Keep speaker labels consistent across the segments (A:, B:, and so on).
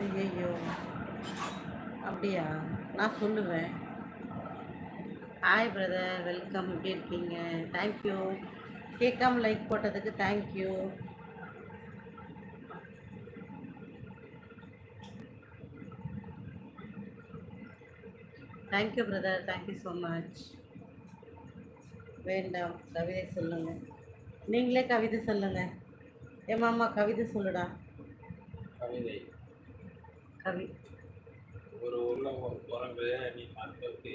A: ஐயோ அப்படியா? நான் சொல்லுவேன். ஹாய் பிரதர் வெல்கம் எப்படி இருக்கீங்க? தேங்க்யூ கேட்காம லைக் போட்டதுக்கு thank you thank you brother thank you so much வேண்டாம். கவிதை சொல்லுங்க. நீங்களே கவிதை சொல்லுங்க. ஏ மாமா கவிதை சொல்லுடா.
B: கவிதை.
A: கவி
B: ஒரு ஊர்ல ஒரு குரங்கு நீ பார்த்து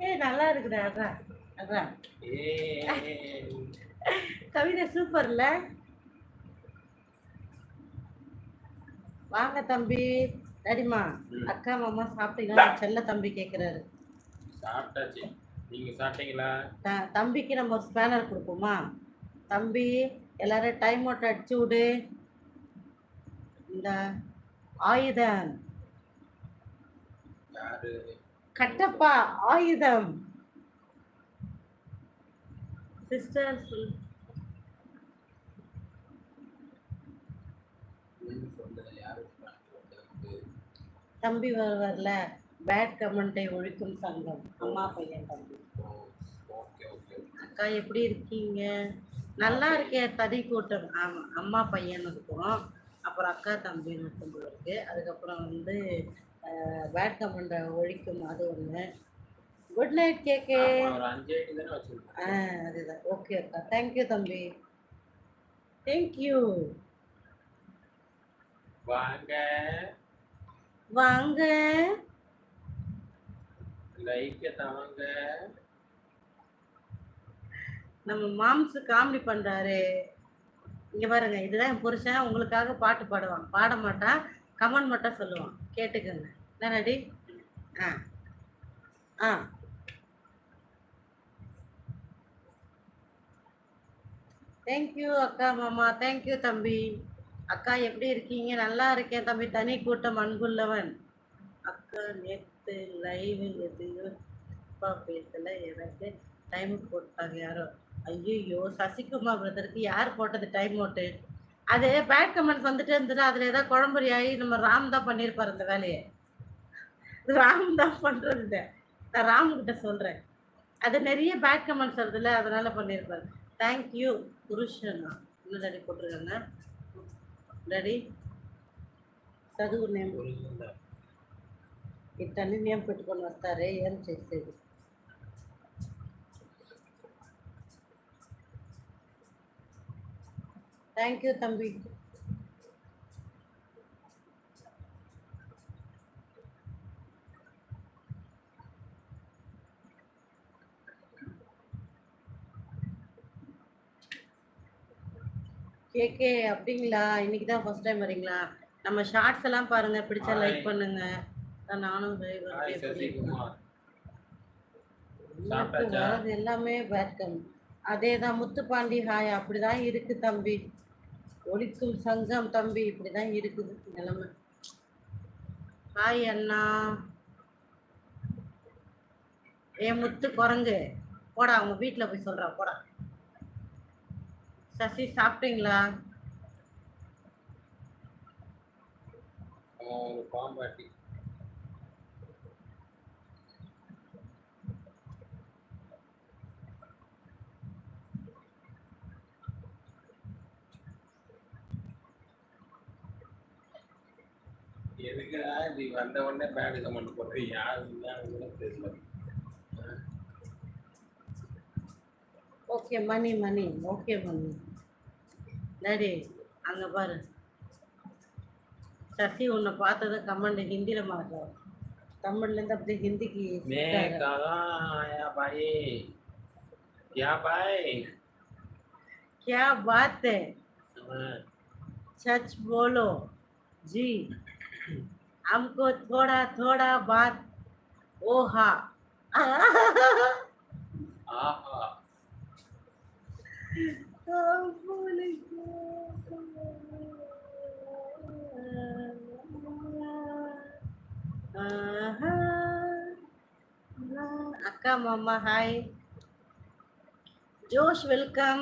A: ஏ நல்லா இருக்குடா அதான் அதான். கவிதை சூப்பர்ல வாங்க தம்பி டாடிமா. அக்கா மாமா சாப்பிட்டீங்களா? செல்ல தம்பி கேட்குறாரு
B: சாப்பிட்டாச்சு. நீங்க சாப்பிட்டீங்களா?
A: தம்பிக்கு நம்ம ஒரு ஸ்பேனர் கொடுப்போமா? தம்பி எல்லாரும் டைம் அவுட் அடிச்சு விடு. இந்த. ஆயுதம். கட்டப்பா ஆயுதம். சிஸ்டர் சொல்? தம்பி வருவார்ல பேட் கமெண்ட்டை ஒழிக்கும் சங்கம். அம்மா பையன் தம்பி. அக்கா எப்படி இருக்கீங்க? நல்லா இருக்கே தனி கூட்டம். ஆமாம் அம்மா பையன் இருக்கும். அப்புறம் அக்கா தம்பி மட்டும் இருக்கு. அதுக்கப்புறம் வந்து பேட் கமெண்ட்டை ஒழிக்கும் அது ஒன்று குட் நைட் கேக்கே ஆ அதுதான். ஓகே அக்கா. தேங்க்யூ தம்பி. தேங்க்யூ
B: வாங்க.
A: வாங்க.
B: லைக்க தாங்க.
A: நம்ம மாம்சு காமெடி பண்றாரு. இங்க பாருங்க இதுதான் என் புருஷன் உங்களுக்காக பாட்டு பாடுவான். பாட மாட்டான் கமெண்ட் மட்டும் சொல்லுவான். கேட்டுக்கோங்க. என்னடி ஆ. ஆ. தேங்க்யூ அக்கா மாமா. தேங்க்யூ தம்பி. அக்கா எப்படி இருக்கீங்க? நல்லா இருக்கேன் தம்பி. தனி கூட்டம் அன்புள்ளவன். அக்கா நேற்று லைவ் எதுவும் அப்பா பேசல. எனக்கு டைம் போட்டாங்க யாரோ. ஐயோ சசிகுமார் பிரதருக்கு யார் போட்டது டைம் அவுட்டு அது பேட் கமெண்ட்ஸ் வந்துட்டே இருந்துட்டு அதில் ஏதாவது குழம்புரி ஆகி நம்ம ராம் தான் பண்ணியிருப்பார் அந்த வேலையை ராம் தான் பண்ணுறது இதை. நான் ராம்கிட்ட சொல்கிறேன் அது நிறைய பேட் கமெண்ட்ஸ் வருதுல்ல அதனால பண்ணியிருப்பாரு தேங்க்யூ புருஷனா இன்னும் ரெடி போட்டிருக்காங்க ரெடி చదువు నేమ్
B: புரியுதுல்ல
A: ఇట్టన్ని నేమ్ పెట్టుకొని వస్తారే ఏం చేసేది தேங்க்யூ தம்பி. கேகே அப்படிங்களா? இன்னைக்கு தான் ஃபர்ஸ்ட் டைம் வரீங்களா? நம்ம ஷார்ட்ஸ் எல்லாம் பாருங்க பிடிச்சா லைக் பண்ணுங்க. நானும் வரது எல்லாமே வேல்கம் அதே தான் முத்துப்பாண்டி ஹாய் அப்படிதான் இருக்கு தம்பி. ஒழிக்கும் சங்கம் தம்பி இப்படிதான் இருக்குது நிலைமை. ஹாய் அண்ணா. ஏ முத்து குரங்கு. போடா அவங்க வீட்டில் போய் சொல்றா போடா. சசி சாப்பிட்டீங்களா?
B: பாம்பாட்டி. எதுக்குடா நீ வந்த உடனே பேடு கமெண்ட் போட்டு யாரு கூட தெரியல
A: okay Mani Mani okay Mani daddy அங்க பாரு சசி உன்னை பார்த்ததை கமெண்ட் ஹிந்தியில மாற்றோம் தமிழ்லேருந்து அப்படியே ஹிந்திக்கு
B: मैं
A: shift ஆகுறேன்.
B: कहाँ आया भाई क्या भाई
A: क्या बात है
B: हाँ,
A: सच बोलो जी हमको थोड़ा थोड़ा बात ओहा। अक्का मामा हाय। जोश वेलकम।